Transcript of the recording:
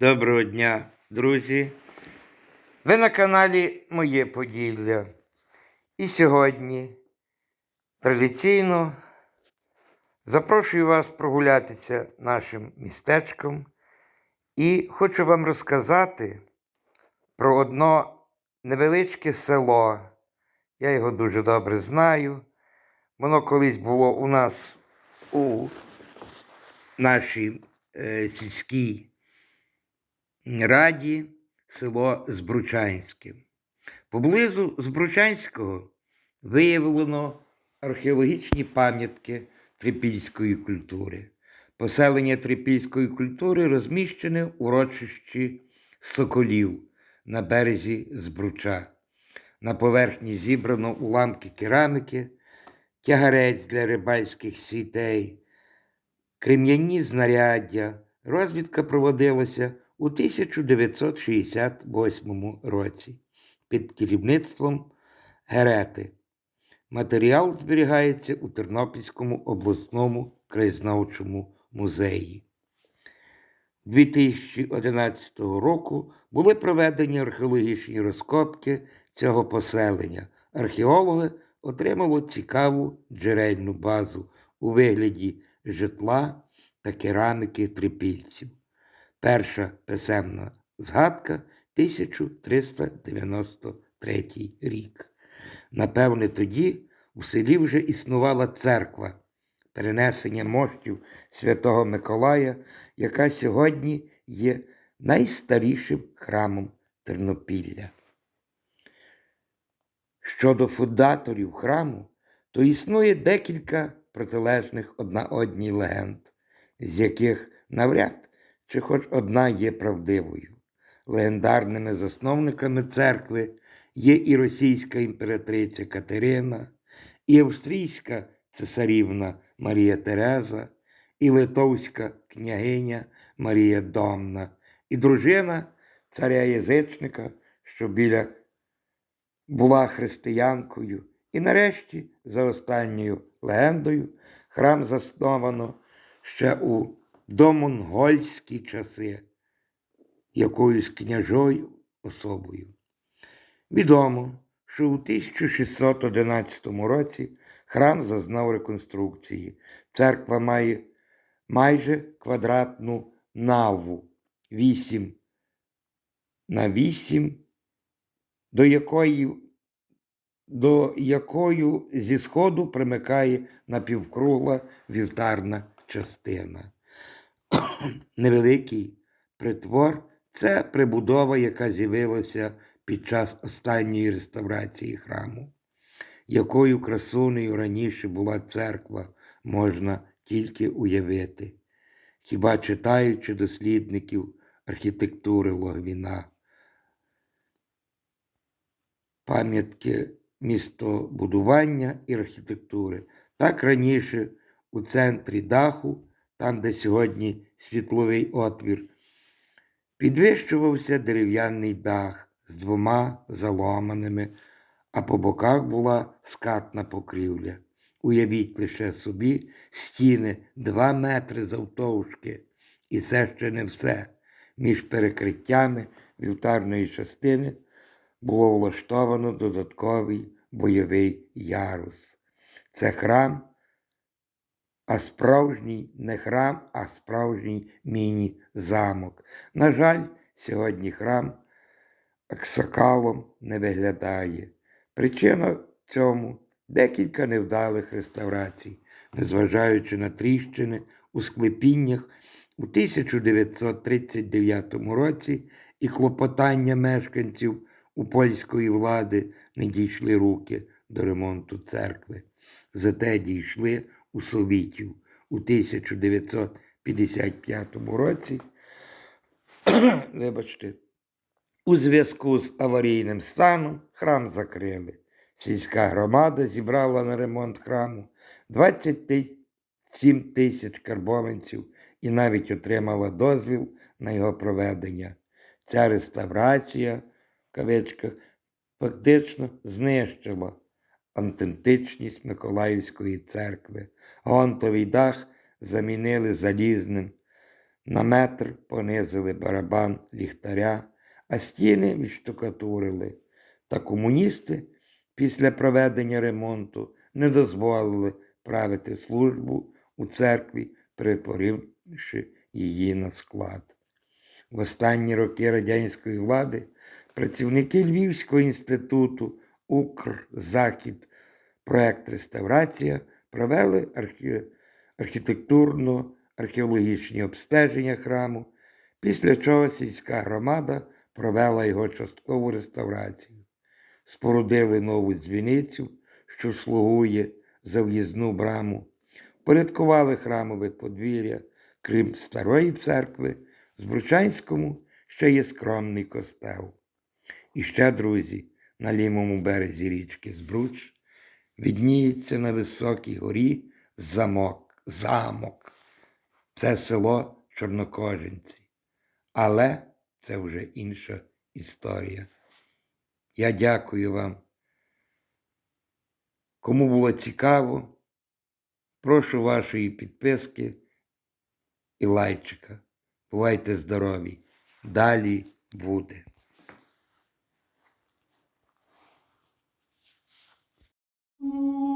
Доброго дня, друзі. Ви на каналі Моє Поділля. І сьогодні традиційно запрошую вас прогулятися нашим містечком і хочу вам розказати про одне невеличке село. Я його дуже добре знаю. Воно колись було у нас у нашій е, сільській раді село Збручанське. Поблизу Збручанського виявлено археологічні пам'ятки трипільської культури. Поселення трипільської культури розміщене в урочищі Соколів на березі Збруча. На поверхні зібрано уламки кераміки, тягарець для рибальських сітей, крем'яні знаряддя. Розвідка проводилася у 1968 році під керівництвом Герети. Матеріал зберігається у Тернопільському обласному краєзнавчому музеї. 2011 року були проведені археологічні розкопки цього поселення. Археологи отримали цікаву джерельну базу у вигляді житла та кераміки трипільців. Перша писемна згадка 1393 рік. Напевне, тоді у селі вже існувала церква перенесення мощів Святого Миколая, яка сьогодні є найстарішим храмом Тернопілля. Щодо фундаторів храму, то існує декілька протилежних одна одній легенд, з яких навряд чи хоч одна є правдивою. Легендарними засновниками церкви є і російська імператриця Катерина, і австрійська цесарівна Марія Тереза, і литовська княгиня Марія Домна, і дружина царя язичника, що біля була християнкою, і нарешті, за останньою легендою, храм засновано ще у домонгольські часи якоюсь княжою особою. Відомо, що у 1611 році храм зазнав реконструкції. Церква має майже квадратну наву 8 на 8, до якої, до якою зі сходу примикає напівкругла вівтарна частина. Невеликий притвор це прибудова, яка з'явилася під час останньої реставрації храму. Якою красунею раніше була церква, можна тільки уявити, хіба читаючи дослідників архітектури Логвіна, пам'ятки містобудування і архітектури. Так раніше у центрі даху, там, де сьогодні світловий отвір, підвищувався дерев'яний дах з двома заломаними, а по боках була скатна покрівля. Уявіть лише собі стіни два метри завтовшки, і це ще не все. Між перекриттями вівтарної частини було влаштовано додатковий бойовий ярус. Це храм, а справжній не храм, а справжній міні-замок. На жаль, сьогодні храм аксакалом не виглядає. Причина цьому декілька невдалих реставрацій, незважаючи на тріщини у склепіннях у 1939 році і клопотання мешканців у польської влади не дійшли руки до ремонту церкви. Зате дійшли у совітів у 1955 році. Вибачте, у зв'язку з аварійним станом храм закрили. Сільська громада зібрала на ремонт храму 27 тисяч карбованців і навіть отримала дозвіл на його проведення. Ця реставрація, в кавичках, фактично знищила автентичність Миколаївської церкви. Гонтовий дах замінили залізним. На метр понизили барабан ліхтаря, а стіни відштукатурили. Та комуністи після проведення ремонту не дозволили правити службу у церкві, перетворивши її на склад. В останні роки радянської влади працівники Львівського інституту Укрзахід проект реставрація провели архі- архітектурно-археологічні обстеження храму, після чого сільська громада провела його часткову реставрацію. Спорудили нову дзвіницю, що слугує за в'їзну браму, порядкували храмове подвір'я, крім старої церкви, в Збручанському ще є скромний костел. І ще, друзі, на лівому березі річки Збруч відніється на високій горі замок, замок. Це село Чорнокожинці. Але це вже інша історія. Я дякую вам. Кому було цікаво, прошу вашої підписки і лайчика. Бувайте здорові. Далі буде. Ooh.